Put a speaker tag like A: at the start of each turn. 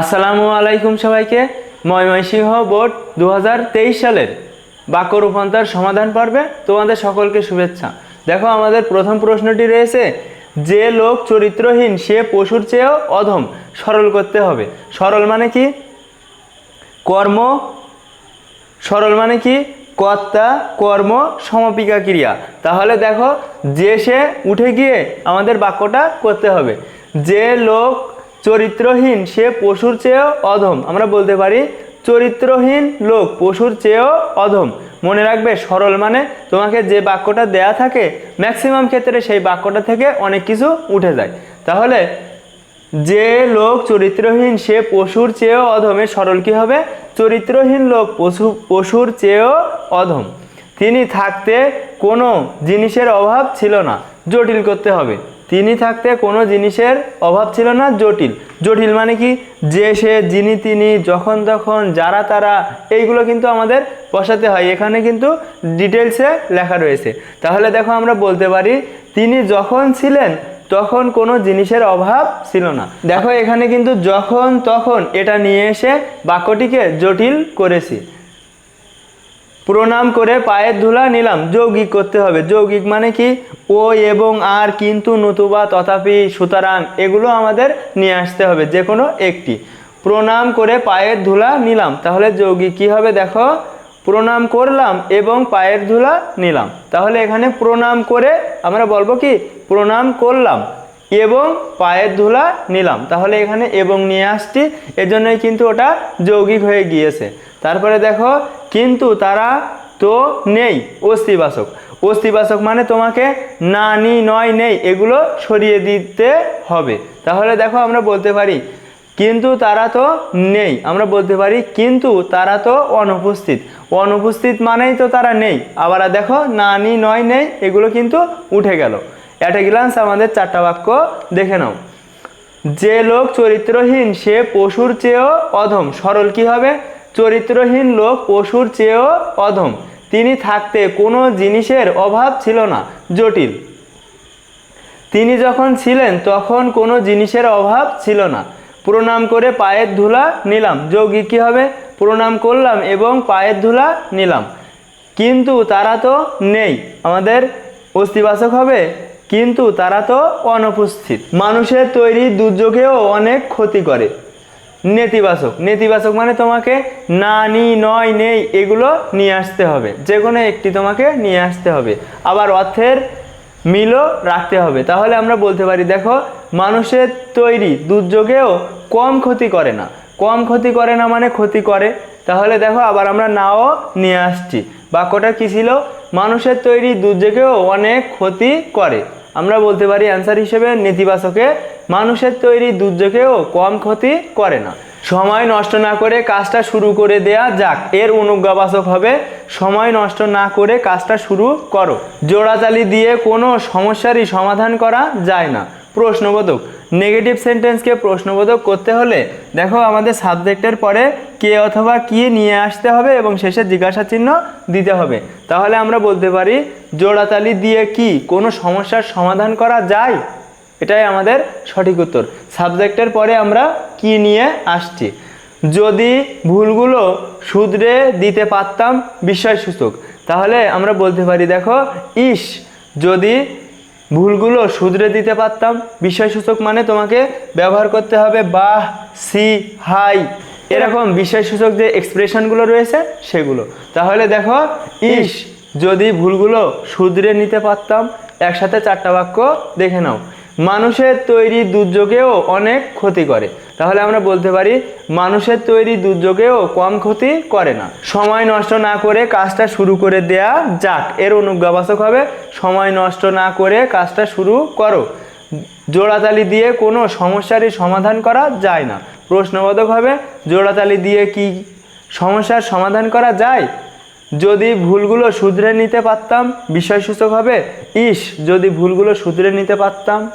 A: আসসালামু আলাইকুম সবাইকে। ময়মনসিংহ বোর্ড দু হাজার তেইশ সালের বাক্য রূপান্তর সমাধান পর্বে তোমাদের সকলকে শুভেচ্ছা। দেখো, আমাদের প্রথম প্রশ্নটি রয়েছে, যে লোক চরিত্রহীন, সে পশুর চেয়েও অধম, সরল করতে হবে। সরল মানে কি? কর্ম। সরল মানে কি? কর্তা, কর্ম, সমাপিকা ক্রিয়া। তাহলে দেখো, যে সে উঠে গিয়ে আমাদের বাক্যটা করতে হবে। যে লোক চরিত্রহীন সে পশুর চেয়েও অধম। আমরা বলতে পারি, চরিত্রহীন লোক পশুর চেয়েও অধম। মনে রাখবে, সরল মানে তোমাকে যে বাক্যটা দেয়া থাকে ম্যাক্সিমাম ক্ষেত্রে সেই বাক্যটা থেকে অনেক কিছু উঠে যায়। তাহলে, যে লোক চরিত্রহীন সে পশুর চেয়েও অধমে, সরল কি হবে? চরিত্রহীন লোক পশু, পশুর চেয়েও অধম। তিনি থাকতে কোনো জিনিসের অভাব ছিল না। জটিল করতে হবে। তিনি থাকতে কোনো জিনিসের অভাব ছিল না, জটিল। জটিল মানে কি? যে, সে, যিনি, তিনি, যখন, তখন, যারা, তারা, এইগুলো কিন্তু আমাদের বসাতে হয়। এখানে কিন্তু ডিটেলসে লেখা রয়েছে। তাহলে দেখো আমরা বলতে পারি, তিনি যখন ছিলেন, তখন কোনো জিনিসের অভাব ছিল না। দেখো এখানে কিন্তু যখন, তখন, এটা নিয়ে এসে বাক্যটিকে জটিল করেছি। প্রণাম করে পায়ের ধুলা নিলাম, যৌগিক করতে হবে। যৌগিক মানে কি? ও এবং আর কিন্তু নতুবা তথাপি সুতরাং এগুলো আমাদের নিয়ে আসতে হবে যে কোনো একটি। প্রণাম করে পায়ের ধুলা নিলাম, তাহলে যৌগিক কি হবে দেখো? প্রণাম করলাম এবং পায়ের ধুলা নিলাম। তাহলে এখানে প্রণাম করে আমরা বলব কি? প্রণাম করলাম এবং পায়ের ধুলা নিলাম। তাহলে এখানে এবং নিয়ে আসছি, এজন্যই কিন্তু ওটা যৌগিক হয়ে গিয়েছে। তারপরে দেখো কিন্তু তারা তো নেই, অস্থিবাসক। অস্থিবাচক মানে তোমাকে না নি নয়, নেই, এগুলো সরিয়ে দিতে হবে। তাহলে দেখো আমরা বলতে পারি, কিন্তু তারা তো নেই। আমরা বলতে পারি, কিন্তু তারা তো অনুপস্থিত। অনুপস্থিত মানেই তো তারা নেই। আবার দেখো না নি নয়, নেই, এগুলো কিন্তু উঠে গেল। অ্যাট এ গ্লান্স আমাদের চারটা বাক্য দেখে নাও। যে লোক চরিত্রহীন, সে পশুর চেয়েও অধম। সরল কি হবে? চরিত্রহীন লোক পশুর চেয়েও অধম। তিনি থাকতে কোনো জিনিসের অভাব ছিল না, জটিল। তিনি যখন ছিলেন তখন কোনো জিনিসের অভাব ছিল না। প্রণাম করে পায়ের ধুলা নিলাম। যৌগিক কী হবে? প্রণাম করলাম এবং পায়ের ধুলা নিলাম। কিন্তু তারা তো নেই। আমাদের অস্তিবাচক হবে। কিন্তু তারা তো অনুপস্থিত। মানুষের তৈরি দুর্যোগেও অনেক ক্ষতি করে। নেতিবাচক। নেতিবাচক মানে তোমাকে না, নি, নয়, নেই এগুলো নিয়ে আসতে হবে। যে কোনো একটি তোমাকে নিয়ে আসতে হবে। আবার অর্থের মিলও রাখতে হবে। তাহলে আমরা বলতে পারি, দেখো, মানুষের তৈরি দুর্যোগেও কম ক্ষতি করে না। কম ক্ষতি করে না মানে ক্ষতি করে। তাহলে দেখো, আবার আমরা নাও নিয়ে আসছি। বাক্যটা কী ছিল? মানুষের তৈরি দুর্যোগেও অনেক ক্ষতি করে। আমরা বলতে পারি অ্যান্সার হিসেবে নেতিবাচকে মানুষের তৈরি দুর্যোগেও কম ক্ষতি করে না। সময় নষ্ট না করে কাজটা শুরু করে দেয়া যাক, এর অনুজ্ঞাবাচক হবে, সময় নষ্ট না করে কাজটা শুরু করো। জোড়াতালি দিয়ে কোনো সমস্যারই সমাধান করা যায় না। প্রশ্নবোধক নেগেটিভ সেন্টেন্সকে প্রশ্নবোধক করতে হলে দেখো আমাদের সাবজেক্টের পরে কে অথবা কি নিয়ে আসতে হবে এবং শেষে জিজ্ঞাসা চিহ্ন দিতে হবে। তাহলে আমরা বলতে পারি, জোড়াতালি দিয়ে কি কোনো সমস্যার সমাধান করা যায়? এটাই আমাদের সঠিক উত্তর। সাবজেক্টের পরে আমরা কি নিয়ে আসছি? যদি ভুলগুলো শুধরে দিতে পারতাম বিস্ময়সূচক। তাহলে আমরা বলতে পারি, দেখো, ইস, যদি ভুলগুলো শুধরে দিতে পারতাম। বিষয়সূচক মানে তোমাকে ব্যবহার করতে হবে বাহ, সি, হাই। এরকম বিষয়সূচক যে এক্সপ্রেশনগুলো রয়েছে, সেগুলো। তাহলে দেখো, ইস, যদি ভুলগুলো শুধরে নিতে পারতাম, একসাথে চারটা বাক্য দেখে নাও। মানুষের তৈরি দুর্যোগেও অনেক ক্ষতি করে। তাহলে আমরা বলতে পারি, মানুষের তৈরি দুর্যোগেও কম ক্ষতি করে না। সময় নষ্ট না করে কাজটা শুরু করে দেয়া যাক। এর অনুজ্ঞাবাচক হবে, সময় নষ্ট না করে কাজটা শুরু করো। জোড়াতালি দিয়ে কোনো সমস্যারই সমাধান করা যায় না। প্রশ্নবোধক হবে, জোড়াতালি দিয়ে কি সমস্যার সমাধান করা যায়? যদি ভুলগুলো শুধরে নিতে পারতাম, বিষয়সূচক হবে, ইস, যদি ভুলগুলো শুধরে নিতে পারতাম।